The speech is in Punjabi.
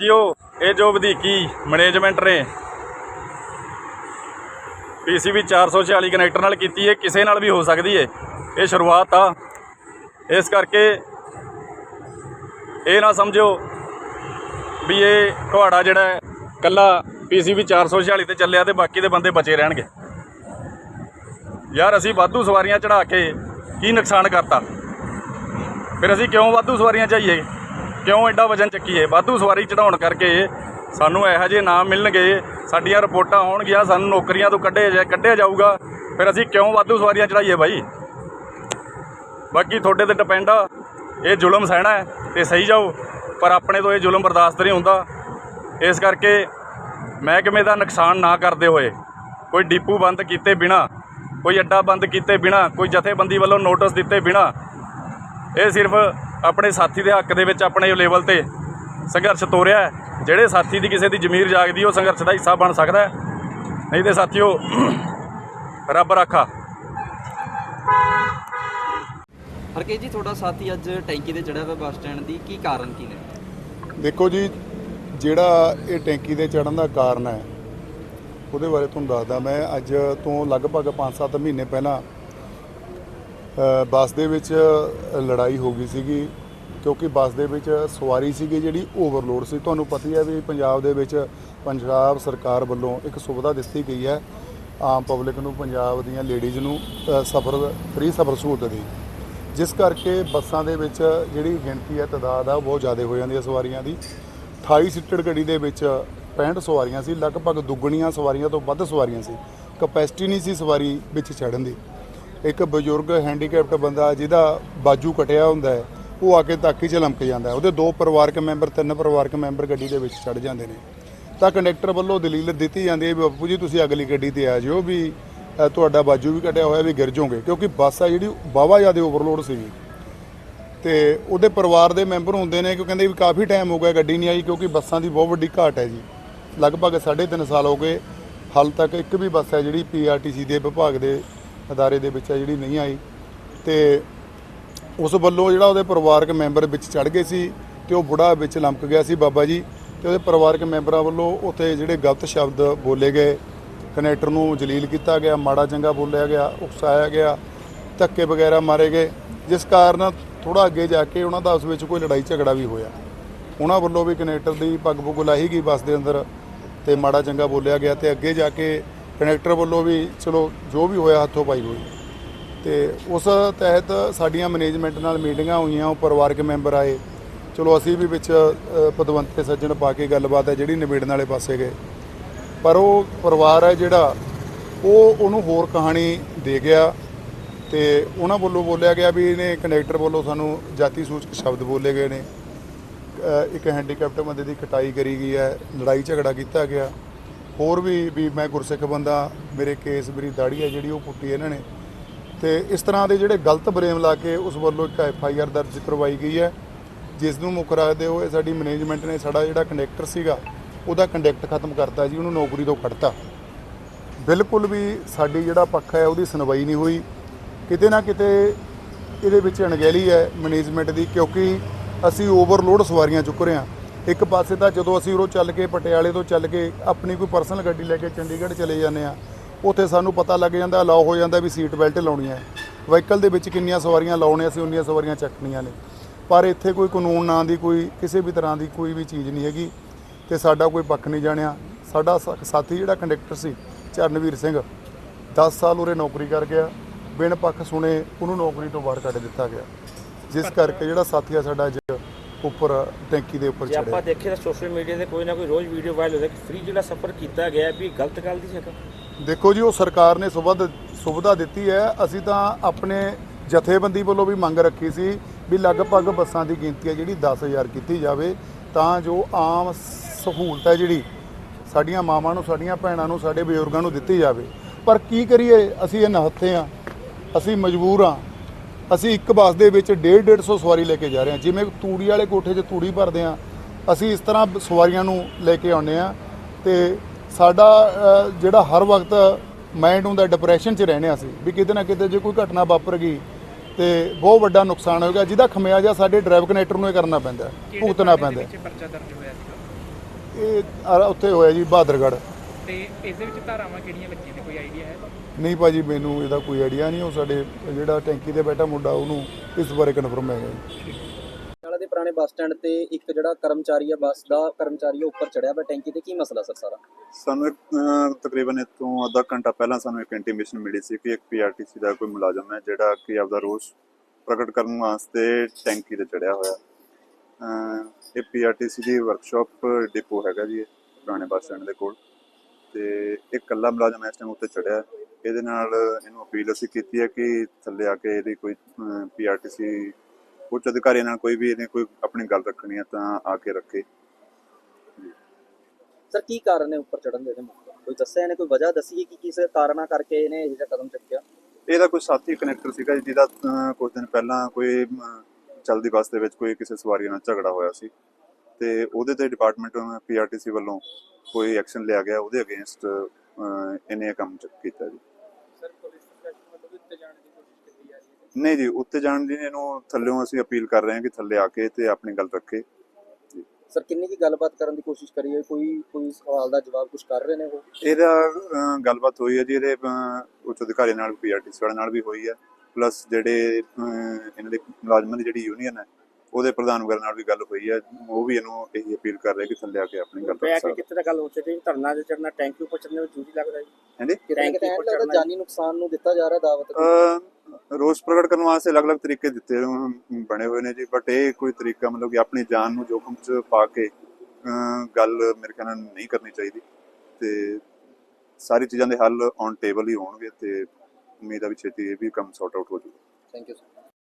ਸਾਥੀਓ, ਇਹ ਜੋ ਵਧੀਕੀ ਮੈਨੇਜਮੈਂਟ ਨੇ ਪੀਸੀਬੀ 446 ਕਨੈਕਟਰ ਨਾਲ ਕੀਤੀ ਹੈ, ਕਿਸੇ ਨਾਲ ਵੀ ਹੋ ਸਕਦੀ ਹੈ। ਇਹ ਸ਼ੁਰੂਆਤ ਆ। ਇਸ ਕਰਕੇ ਇਹ ਨਾ ਸਮਝੋ ਵੀ ਇਹ ਘਵਾੜਾ ਜਿਹੜਾ ਹੈ, ਕੱਲਾ ਪੀਸੀਬੀ 446 ਤੇ ਚੱਲਿਆ ਤੇ ਬਾਕੀ ਦੇ ਬੰਦੇ ਬਚੇ ਰਹਿਣਗੇ। ਯਾਰ, ਅਸੀਂ ਵਾਧੂ ਸਵਾਰੀਆਂ ਚੜਾ ਕੇ ਕੀ ਨੁਕਸਾਨ ਕਰਤਾ? ਫਿਰ ਅਸੀਂ ਕਿਉਂ ਵਾਧੂ ਸਵਾਰੀਆਂ ਚਾਹੀਏ? ਕਿਉਂ ਐਡਾ ਵਜਨ ਚੱਕੀਏ? ਵਾਧੂ ਸਵਾਰੀ ਚੜਾਉਣ ਕਰਕੇ ਸਾਨੂੰ ਇਹੋ ਜਿਹੇ ਨਾਮ ਮਿਲਣਗੇ, ਸਾਡੀਆਂ ਰਿਪੋਰਟਾਂ ਹੋਣਗੀਆਂ, ਸਾਨੂੰ ਨੌਕਰੀਆਂ ਤੋਂ ਕੱਢੇ ਜਾ, ਕੱਢਿਆ ਜਾਊਗਾ, ਫਿਰ ਅਸੀਂ ਕਿਉਂ ਵਾਧੂ ਸਵਾਰੀਆਂ ਚੜਾਈਏ ਬਾਈ? ਬਾਕੀ ਤੁਹਾਡੇ ਤੇ ਡਿਪੈਂਡ ਆ, ਇਹ ਜ਼ੁਲਮ ਸਹਿਣਾ ਹੈ ਤੇ ਸਹੀ ਜਾਓ, ਪਰ ਆਪਣੇ ਤੋਂ ਇਹ ਜ਼ੁਲਮ ਬਰਦਾਸ਼ਤ ਨਹੀਂ ਹੁੰਦਾ। ਇਸ ਕਰਕੇ ਮਹਿਕਮੇ ਦਾ ਨੁਕਸਾਨ ਨਾ ਕਰਦੇ ਹੋਏ, ਕੋਈ ਡੀਪੂ ਬੰਦ ਕੀਤੇ ਬਿਨਾ, ਕੋਈ ਅੱਡਾ ਬੰਦ ਕੀਤੇ ਬਿਨਾ, ਕੋਈ ਜਥੇਬੰਦੀ ਵੱਲੋਂ ਨੋਟਿਸ ਦਿੱਤੇ ਬਿਨਾ, ਇਹ ਸਿਰਫ ਆਪਣੇ ਸਾਥੀ ਦੇ ਹੱਕ ਦੇ ਵਿੱਚ ਆਪਣੇ ਲੈਵਲ ਤੇ ਸੰਘਰਸ਼ ਤੋਰਿਆ ਹੈ। ਜਿਹੜੇ ਸਾਥੀ ਦੀ ਕਿਸੇ ਦੀ ਜ਼ਮੀਰ ਜਾਗਦੀ ਉਹ ਸੰਘਰਸ਼ ਦਾ ਹਿੱਸਾ ਬਣ ਸਕਦਾ ਹੈ। ਨਹੀਂ ਤੇ ਸਾਥੀਓ ਰੱਬ ਰਾਖਾ ਹਰਕੇ ਜੀ ਤੁਹਾਡਾ ਸਾਥੀ ਅੱਜ ਟੈਂਕੀ ਤੇ ਚੜਿਆ ਹੋਇਆ ਬੱਸ ਸਟੈਂਡ ਦੀ ਕੀ ਕਾਰਨ ਕੀ ਨੇ ਦੇਖੋ ਜੀ ਜਿਹੜਾ ਇਹ ਟੈਂਕੀ ਦੇ ਚੜਨ ਦਾ ਕਾਰਨ ਹੈ ਉਹਦੇ ਬਾਰੇ ਤੁਹਾਨੂੰ ਦੱਸਦਾ ਮੈਂ ਅੱਜ ਤੋਂ ਲਗਭਗ 5-7 ਮਹੀਨੇ ਪਹਿਲਾਂ ਬੱਸ ਦੇ ਵਿੱਚ ਲੜਾਈ ਹੋ ਗਈ ਸੀਗੀ, ਕਿਉਂਕਿ ਬੱਸ ਦੇ ਵਿੱਚ ਸਵਾਰੀ ਸੀਗੀ ਜਿਹੜੀ ਓਵਰਲੋਡ ਸੀ। ਤੁਹਾਨੂੰ ਪਤਾ ਹੀ ਹੈ ਵੀ ਪੰਜਾਬ ਦੇ ਵਿੱਚ ਪੰਜਾਬ ਸਰਕਾਰ ਵੱਲੋਂ ਇੱਕ ਸੁਵਿਧਾ ਦਿੱਤੀ ਗਈ ਹੈ, ਆਮ ਪਬਲਿਕ ਨੂੰ, ਪੰਜਾਬ ਦੀਆਂ ਲੇਡੀਜ਼ ਨੂੰ ਸਫ਼ਰ ਫ੍ਰੀ ਸਫ਼ਰ ਸਹੂਲਤ ਦੀ। ਜਿਸ ਕਰਕੇ ਬੱਸਾਂ ਦੇ ਵਿੱਚ ਜਿਹੜੀ ਗਿਣਤੀ ਹੈ, ਤਦਾਦ ਆ ਉਹ ਬਹੁਤ ਜ਼ਿਆਦਾ ਹੋ ਜਾਂਦੀ ਹੈ ਸਵਾਰੀਆਂ ਦੀ। 28 ਸੀਟਡ ਗੱਡੀ ਦੇ ਵਿੱਚ 65 ਸਵਾਰੀਆਂ ਸੀ, ਲਗਭਗ ਦੁੱਗਣੀਆਂ ਸਵਾਰੀਆਂ ਤੋਂ ਵੱਧ ਸਵਾਰੀਆਂ ਸੀ। ਕਪੈਸਿਟੀ ਨਹੀਂ ਸੀ ਸਵਾਰੀ ਵਿੱਚ ਚੜਨ ਦੀ। ਇੱਕ ਬਜ਼ੁਰਗ ਹੈਂਡੀਕੈਪਟ ਬੰਦਾ ਜਿਹਦਾ ਬਾਜੂ ਕਟਿਆ ਹੁੰਦਾ ਹੈ, ਉਹ ਆ ਕੇ ਤਾਕੀ 'ਚ ਲਮਕ ਜਾਂਦਾ ਉਹਦੇ ਦੋ ਪਰਿਵਾਰਕ ਮੈਂਬਰ, ਤਿੰਨ ਪਰਿਵਾਰਕ ਮੈਂਬਰ ਗੱਡੀ ਦੇ ਵਿੱਚ ਚੜ ਜਾਂਦੇ ਨੇ। ਤਾਂ ਕੰਡਕਟਰ ਵੱਲੋਂ ਦਲੀਲ ਦਿੱਤੀ ਜਾਂਦੀ ਹੈ ਵੀ, ਬਾਪੂ ਜੀ, ਤੁਸੀਂ ਅਗਲੀ ਗੱਡੀ ਤੇ ਆ ਜਿਓ ਵੀ ਤੁਹਾਡਾ ਬਾਜੂ ਵੀ ਕਟਿਆ ਹੋਇਆ ਵੀ ਗਿਰ ਜਾਓਗੇ। ਕਿਉਂਕਿ ਬੱਸ ਆ ਜਿਹੜੀ ਵਾਹਵਾ ਜ਼ਿਆਦਾ ਓਵਰਲੋਡ ਸੀਗੀ। ਤੇ ਉਹਦੇ ਪਰਿਵਾਰ ਦੇ ਮੈਂਬਰ ਹੁੰਦੇ ਨੇ ਕਿ ਕਹਿੰਦੇ ਵੀ ਕਾਫੀ ਟਾਈਮ ਹੋ ਗਿਆ ਗੱਡੀ ਨਹੀਂ ਆਈ, ਕਿਉਂਕਿ ਬੱਸਾਂ ਦੀ ਬਹੁਤ ਵੱਡੀ ਘਾਟ ਹੈ ਜੀ। ਲਗਭਗ 3.5 ਸਾਲ ਹੋ ਗਏ, ਹਾਲ ਤੱਕ ਇੱਕ ਵੀ ਬੱਸ ਹੈ ਜਿਹੜੀ ਪੀਆਰਟੀਸੀ ਦੇ ਵਿਭਾਗ ਦੇ ਅਦਾਰੇ ਦੇ ਵਿੱਚ ਹੈ ਜਿਹੜੀ ਨਹੀਂ ਆਈ। ਤੇ ਉਸ ਵੱਲੋਂ ਜਿਹੜਾ ਉਹਦੇ ਪਰਿਵਾਰਕ ਮੈਂਬਰ ਵਿੱਚ ਚੜ ਗਏ ਸੀ ਤੇ ਉਹ ਬੁੜਾ ਵਿੱਚ ਲੰਮਕ ਗਿਆ ਸੀ ਬਾਬਾ ਜੀ ਤੇ ਉਹਦੇ ਪਰਿਵਾਰਕ ਮੈਂਬਰਾਂ ਵੱਲੋਂ ਉੱਥੇ ਜਿਹੜੇ ਗਲਤ ਸ਼ਬਦ ਬੋਲੇ ਗਏ। ਕਨੈਕਟਰ ਨੂੰ ਜਲੀਲ ਕੀਤਾ ਗਿਆ, ਮਾੜਾ ਚੰਗਾ ਬੋਲਿਆ ਗਿਆ, ਉਕਸਾਇਆ ਗਿਆ, ਧੱਕੇ ਵਗੈਰਾ ਮਾਰੇ ਗਏ। ਜਿਸ ਕਾਰਨ ਥੋੜਾ ਅੱਗੇ ਜਾ ਕੇ ਉਹਨਾਂ ਦਾ ਉਸ ਵਿੱਚ ਕੋਈ ਲੜਾਈ ਝਗੜਾ ਵੀ ਹੋਇਆ। ਉਹਨਾਂ ਵੱਲੋਂ ਵੀ ਕਨੈਕਟਰ ਦੀ ਪੱਗ ਪੁੱਗ ਲਾਹੀ ਗਈ ਬੱਸ ਦੇ ਅੰਦਰ ਤੇ ਮਾੜਾ ਚੰਗਾ ਬੋਲਿਆ ਗਿਆ ਤੇ ਅੱਗੇ ਜਾ ਕੇ ਕਨੈਕਟਰ ਵੱਲੋਂ ਵੀ ਚਲੋ ਜੋ ਵੀ ਹੋਇਆ ਹੱਥੋਂ ਪਾਈ ਹੋਈ। ਤੇ ਉਸ ਤਹਿਤ ਸਾਡੀਆਂ ਮੈਨੇਜਮੈਂਟ ਨਾਲ ਮੀਟਿੰਗਾਂ ਹੋਈਆਂ, ਉਹ ਪਰਿਵਾਰਕ ਮੈਂਬਰ ਆਏ। ਚਲੋ ਅਸੀਂ ਵੀ ਵਿੱਚ ਪਦਵੰਤ ਤੇ ਸੱਜਣ ਪਾ ਕੇ ਗੱਲਬਾਤ ਹੈ ਜਿਹੜੀ ਨਿਬੇੜਨ ਵਾਲੇ ਪਾਸੇ ਗਏ। ਪਰ ਉਹ ਪਰਿਵਾਰ ਹੈ ਜਿਹੜਾ, ਉਹ ਉਹਨੂੰ ਹੋਰ ਕਹਾਣੀ ਦੇ ਗਿਆ ਤੇ ਉਹਨਾਂ ਵੱਲੋਂ ਬੋਲਿਆ ਗਿਆ ਵੀ ਇਹਨੇ ਕੰਡਕਟਰ ਵੱਲੋਂ ਸਾਨੂੰ ਜਾਤੀ ਸੂਚਕ ਸ਼ਬਦ ਬੋਲੇ ਗਏ ਨੇ। ਇੱਕ ਹੈਂਡੀਕੈਪਟ ਬੰਦੇ ਦੀ ਕਟਾਈ ਕਰੀ ਗਈ ਹੈ, ਲੜਾਈ ਝਗੜਾ ਕੀਤਾ ਗਿਆ। ਹੋਰ ਵੀ ਵੀ ਮੈਂ ਗੁਰਸਿੱਖ ਬੰਦਾ, ਮੇਰੇ ਕੇਸ, ਮੇਰੀ ਦਾੜੀ ਹੈ ਜਿਹੜੀ ਉਹ ਪੁੱਟੀ ਇਹਨਾਂ ਨੇ। ਤੇ ਇਸ ਤਰ੍ਹਾਂ ਦੇ ਜਿਹੜੇ ਗਲਤ ਬਰੇਮ ਲਾ ਕੇ ਉਸ ਵੱਲੋਂ ਇੱਕ ਐਫ ਆਈ ਆਰ ਦਰਜ ਕਰਵਾਈ ਗਈ ਹੈ, ਜਿਸ ਨੂੰ ਮੁੱਖ ਰੱਖਦੇ ਹੋਏ ਸਾਡੀ ਮੈਨੇਜਮੈਂਟ ਨੇ ਸਾਡਾ ਜਿਹੜਾ ਕੰਡਕਟਰ ਸੀਗਾ, ਉਹਦਾ ਕੰਡਕਟ ਖਤਮ ਕਰਤਾ ਜੀ, ਉਹਨੂੰ ਨੌਕਰੀ ਤੋਂ ਕੱਢਤਾ। ਬਿਲਕੁਲ ਵੀ ਸਾਡੀ ਜਿਹੜਾ ਪੱਖ ਹੈ, ਉਹਦੀ ਸੁਣਵਾਈ ਨਹੀਂ ਹੋਈ। ਕਿਤੇ ਨਾ ਕਿਤੇ ਇਹਦੇ ਵਿੱਚ ਅਣਗਹਿਲੀ ਹੈ ਮੈਨੇਜਮੈਂਟ ਦੀ, ਕਿਉਂਕਿ ਅਸੀਂ ਓਵਰਲੋਡ ਸਵਾਰੀਆਂ ਚੁੱਕ ਰਹੇ ਹਾਂ। ਇੱਕ ਪਾਸੇ ਤਾਂ ਜਦੋਂ ਅਸੀਂ ਉਰੋਂ ਚੱਲ ਕੇ ਪਟਿਆਲੇ ਤੋਂ ਚੱਲ ਕੇ ਆਪਣੀ ਕੋਈ ਪਰਸਨਲ ਗੱਡੀ ਲੈ ਕੇ ਚੰਡੀਗੜ੍ਹ ਚਲੇ ਜਾਂਦੇ ਆ ਉੱਥੇ ਸਾਨੂੰ ਪਤਾ ਲੱਗ ਜਾਂਦਾ ਅਲਾਉ ਹੋ ਜਾਂਦਾ ਵੀ ਸੀਟ ਬੈਲਟ ਲਾਉਣੀ ਹੈ। ਵਹੀਕਲ ਦੇ ਵਿੱਚ ਕਿੰਨੀਆਂ ਸਵਾਰੀਆਂ ਲਾਉਣੀਆਂ ਸੀ, ਉਨੀਆਂ ਸਵਾਰੀਆਂ ਚੱਕਣੀਆਂ ਨੇ। ਪਰ ਇੱਥੇ ਕੋਈ ਕਾਨੂੰਨ ਨਾਂ ਦੀ ਕੋਈ, ਕਿਸੇ ਵੀ ਤਰ੍ਹਾਂ ਦੀ ਕੋਈ ਵੀ ਚੀਜ਼ ਨਹੀਂ ਹੈਗੀ ਤੇ ਸਾਡਾ ਕੋਈ ਪੱਖ ਨਹੀਂ ਜਾਣਿਆ। ਸਾਡਾ ਸਾ- ਸਾਥੀ ਜਿਹੜਾ ਕੰਡਕਟਰ ਸੀ, ਚਰਨਵੀਰ ਸਿੰਘ 10 ਸਾਲ ਉਰੇ ਨੌਕਰੀ ਕਰ ਗਿਆ, ਬਿਨ ਪੱਖ ਸੁਣੇ ਉਹਨੂੰ ਨੌਕਰੀ ਤੋਂ ਬਾਹਰ ਕੱਢ ਦਿੱਤਾ ਗਿਆ। ਜਿਸ ਕਰਕੇ ਜਿਹੜਾ ਸਾਥੀ ਆ ਸਾਡਾ ਅੱਜ ਉੱਪਰ ਟੈਂਕੀ ਦੇ ਉੱਪਰ ਜੇ ਆਪਾਂ ਦੇਖੀਏ ਤਾਂ ਸੋਸ਼ਲ ਮੀਡੀਆ ਤੇ ਕੋਈ ਨਾ ਕੋਈ ਰੋਜ਼ ਵੀਡੀਓ ਵਾਇਰਲ ਹੁੰਦਾ ਕਿ ਫ੍ਰੀ ਜਿਹੜਾ ਸਫ਼ਰ ਕੀਤਾ ਗਿਆ ਹੈ, ਵੀ ਗਲਤ ਗੱਲ ਦੀ ਜਗ੍ਹਾ। ਦੇਖੋ ਜੀ ਉਹ ਸਰਕਾਰ ਨੇ ਸੁਵਿਧਾ ਸੁਵਿਧਾ ਦਿੱਤੀ ਹੈ। ਅਸੀਂ ਤਾਂ ਆਪਣੇ ਜਥੇਬੰਦੀ ਵੱਲੋਂ ਵੀ ਮੰਗ ਰੱਖੀ ਸੀ ਵੀ ਲਗਭਗ ਬੱਸਾਂ ਦੀ ਗਿਣਤੀ ਹੈ ਜਿਹੜੀ 10000 ਕੀਤੀ ਜਾਵੇ ਤਾਂ ਜੋ ਆਮ ਸਹੂਲਤ ਹੈ ਜਿਹੜੀ ਸਾਡੀਆਂ ਮਾਵਾਂ ਨੂੰ ਸਾਡੀਆਂ ਭੈਣਾਂ ਨੂੰ ਸਾਡੇ ਬਜ਼ੁਰਗਾਂ ਨੂੰ ਦਿੱਤੀ ਜਾਵੇ। ਪਰ ਕੀ ਕਰੀਏ? ਅਸੀਂ ਇਹ ਨਹੱਥੇ ਆ ਅਸੀਂ ਮਜਬੂਰ ਆ ਅਸੀਂ ਇੱਕ ਬੱਸ ਦੇ ਵਿੱਚ 1.5 150 ਸਵਾਰੀ ਲੈ ਕੇ ਜਾ ਰਹੇ ਹਾਂ। ਜਿਵੇਂ ਤੂੜੀ ਵਾਲੇ ਕੋਠੇ 'ਚ ਤੂੜੀ ਭਰਦੇ ਆ ਅਸੀਂ ਇਸ ਤਰ੍ਹਾਂ ਸਵਾਰੀਆਂ ਨੂੰ ਲੈ ਕੇ ਆਉਂਦੇ ਆ ਤੇ ਸਾਡਾ ਜਿਹੜਾ ਹਰ ਵਕਤ ਮਾਈਂਡ ਹੁੰਦਾ ਡਿਪਰੈਸ਼ਨ 'ਚ ਰਹਿੰਦੇ ਅਸੀਂ ਵੀ ਕਿਤੇ ਨਾ ਕਿਤੇ ਜੇ ਕੋਈ ਘਟਨਾ ਵਾਪਰ ਗਈ ਤੇ ਬਹੁਤ ਵੱਡਾ ਨੁਕਸਾਨ ਹੋਏਗਾ। ਜਿਹਦਾ ਖਮਿਆਜਾ ਸਾਡੇ ਡਰਾਈਵ ਕਨੈਕਟਰ ਨੂੰ ਹੀ ਕਰਨਾ ਪੈਂਦਾ ਭੁਗਤਣਾ ਪੈਂਦਾ। ਇਹ ਉੱਥੇ ਹੋਇਆ ਜੀ ਬਹਾਦਰਗੜ੍ਹ। ਤੇ ਇਸ ਦੇ ਵਿੱਚ ਧਾਰਾਵਾਂ ਕਿਹੜੀਆਂ ਲੱਗੀਆਂ ਨੇ? ਕੋਈ ਆਈਡੀਆ ਹੈ? ਨਹੀਂ ਭਾਜੀ ਮੈਨੂੰ ਇਹਦਾ ਕੋਈ ਆਈਡੀਆ ਨਹੀਂ। ਉਹ ਸਾਡੇ ਜਿਹੜਾ ਟੈਂਕੀ ਤੇ ਬੈਠਾ ਮੁੰਡਾ ਉਹਨੂੰ ਇਸ ਬਾਰੇ ਕਨਫਰਮ ਹੈਗਾ ਜੀ। ਨਾਲੇ ਦੇ ਪੁਰਾਣੇ ਬੱਸ ਸਟੈਂਡ ਤੇ ਇੱਕ ਜਿਹੜਾ ਕਰਮਚਾਰੀ ਆ ਬੱਸ ਦਾ ਕਰਮਚਾਰੀ ਉੱਪਰ ਚੜਿਆ ਵਾ ਟੈਂਕੀ ਤੇ। ਕੀ ਮਸਲਾ ਸਰ ਸਾਰਾ? ਸਾਨੂੰ ਇੱਕ, ਅਹ, ਤਕਰੀਬਨ ਇਤੋਂ ਅੱਧਾ ਘੰਟਾ ਪਹਿਲਾਂ ਸਾਨੂੰ ਇੱਕ ਇੰਟੀਮੇਸ਼ਨ ਮਿਲੀ ਸੀ ਕਿ ਇੱਕ ਪੀਆਰਟੀਸੀ ਦਾ ਕੋਈ ਮੁਲਾਜ਼ਮ ਹੈ ਜਿਹੜਾ ਕਿ ਆਪਦਾ ਰੋਸ ਪ੍ਰਗਟ ਕਰਨ ਵਾਸਤੇ ਟੈਂਕੀ ਤੇ ਚੜਿਆ ਹੋਇਆ। ਅਹ, ਇਹ ਪੀਆਰਟੀਸੀ ਦੀ ਵਰਕਸ਼ਾਪ ਡਿਪੋ ਹੈਗਾ ਜੀ ਇਹ, ਪੁਰਾਣੇ ਬੱਸ ਸਟੈਂਡ ਦੇ ਕੋਲ। ਤੇ ਇੱਕ ਇਕੱਲਾ ਮੁਲਾਜ਼ਮ ਇਸ ਟਾਈਮ ਉੱਤੇ ਚੜਿਆ ਇਹਦੇ ਨਾਲ ਇਹਨੂੰ ਅਪੀਲ ਅਸੀਂ ਕੀਤੀ ਹੈ ਕਿ ਥੱਲੇ ਆ ਕੇ ਇਹਦੀ ਕੋਈ ਪੀਆਰਟੀਸੀ ਉੱਚ ਅਧਿਕਾਰੀਆਂ ਨਾਲ ਕੋਈ ਵੀ ਇਹਨੇ ਕੋਈ ਆਪਣੀ ਗੱਲ ਰੱਖਣੀ ਹੈ ਤਾਂ ਆ ਕੇ ਰੱਖੇ। ਸਰ ਕੀ ਕਾਰਨ ਹੈ ਉੱਪਰ ਚੜਨ ਦੇ ਇਹਦੇ ਮੁੱਖ ਕੋਈ ਦੱਸਿਆ ਇਹਨੇ ਕੋਈ ਵਜ੍ਹਾ ਦੱਸੀ ਕਿ ਕਿਸ ਕਾਰਨਾਂ ਕਰਕੇ ਇਹਨੇ ਇਹ ਕਦਮ ਚੁੱਕਿਆ? ਇਹਦਾ ਕੋਈ ਸਾਥੀ ਕਨੈਕਟਰ ਸੀਗਾ ਜਿਹਦਾ ਕੁਝ ਦਿਨ ਪਹਿਲਾਂ ਕੋਈ ਚਲਦੀ ਬੱਸ ਦੇ ਵਿੱਚ ਕੋਈ ਕਿਸੇ ਸਵਾਰੀ ਨਾਲ ਝਗੜਾ ਹੋਇਆ ਸੀ। ਤੇ ਉਹਦੇ ਤੇ ਡਿਪਾਰਟਮੈਂਟ ਪੀਆਰਟੀਸੀ ਵੱਲੋਂ ਕੋਈ ਐਕਸ਼ਨ ਲਿਆ ਗਿਆ ਉਹਦੇ ਅਗੇਂਸਟ ਇਹਨੇ ਇਹ ਕੰਮ ਕੀਤਾ ਜੀ। ਨਹੀਂ ਜੀ ਉੱਤੇ ਜਾਣ ਦੀ ਇਹਨੂੰ ਥੱਲੇੋਂ ਅਸੀਂ ਅਪੀਲ ਕਰ ਰਹੇ ਹਾਂ ਕਿ ਥੱਲੇ ਆ ਕੇ ਤੇ ਆਪਣੀ ਗੱਲ ਰੱਖੇ। ਸਰ ਕਿੰਨੀ ਕੀ ਗੱਲਬਾਤ ਕਰਨ ਦੀ ਕੋਸ਼ਿਸ਼ ਕਰੀ ਹੈ? ਕੋਈ ਕੋਈ ਸਵਾਲ ਦਾ ਜਵਾਬ ਕੁਝ ਕਰ ਰਹੇ ਨੇ ਉਹ? ਇਹਦਾ ਗੱਲਬਾਤ ਹੋਈ ਹੈ ਜੀ ਇਹਦੇ ਉੱਚ ਅਧਿਕਾਰੀ ਨਾਲ ਪੀਆਰਟੀਸੀ ਵਾਲੇ ਨਾਲ ਵੀ ਹੋਈ ਹੈ। ਪਲੱਸ ਜਿਹੜੇ ਇਹਨਾਂ ਦੇ ਮੁਲਾਜ਼ਮਾਂ ਦੀ ਜਿਹੜੀ ਯੂਨੀਅਨ ਹੈ ਉਹਦੇ ਪ੍ਰਧਾਨ ਵਗੈਰਾ ਨਾਲ ਵੀ ਗੱਲ ਹੋਈ ਹੈ ਉਹ ਵੀ ਇਹਨੂੰ ਇਹੀ ਅਪੀਲ ਕਰ ਰਹੇ ਕਿ ਥੱਲੇ ਆ ਕੇ ਆਪਣੀ ਗੱਲ ਕਿ ਸਕਣ। ਕਿਤੇ ਗੱਲ ਹੋ ਚੁੱਕੀ ਧਰਨਾ ਦੇ ਚੜਨਾ ਟੈਂਕੀ ਉੱਪਰ ਚੜਨੇ ਵਿੱਚ ਜ਼ਰੂਰੀ ਲੱਗਦਾ ਜੀ। ਹਾਂਜੀ? ਟੈਂਕੀ ਕਿਤੇ ਉੱਪਰ ਚੜ੍ਹਨਾ ਜਾਨੀ ਨੁਕਸਾਨ ਨੂੰ ਦਿੱਤਾ ਜਾ ਰਿਹਾ ਦਾਅਵਤ ਅਹ ਰੋਸ ਪ੍ਰਗਟ ਕਰਨ ਵਾਸਤੇ ਅਲੱਗ-ਅਲੱਗ ਤਰੀਕੇ ਦਿੱਤੇ ਬਣੇ ਹੋਏ ਨੇ ਜੀ ਬਟ ਇਹ ਕੋਈ ਤਰੀਕਾ ਮਤਲਬ ਕਿ ਆਪਣੀ ਜਾਨ ਨੂੰ ਜੋਖਮ 'ਚ ਪਾ ਕੇ ਅਹ, ਗੱਲ ਮੇਰੇ ਖਿਆਲ ਨਾਲ ਨਹੀਂ ਕਰਨੀ ਚਾਹੀਦੀ ਤੇ ਸਾਰੀ ਚੀਜ਼ਾਂ ਦੇ ਹੱਲ ਔਨ ਟੇਬਲ ਹੀ ਹੋਣਗੇ ਤੇ ਉਮੀਦ ਆ ਵੀ ਛੇਤੀ ਇਹ ਵੀ ਕੰਮ ਸੌਟ ਆਊਟ ਹੋ ਜਾਊਗਾ। Thank you sir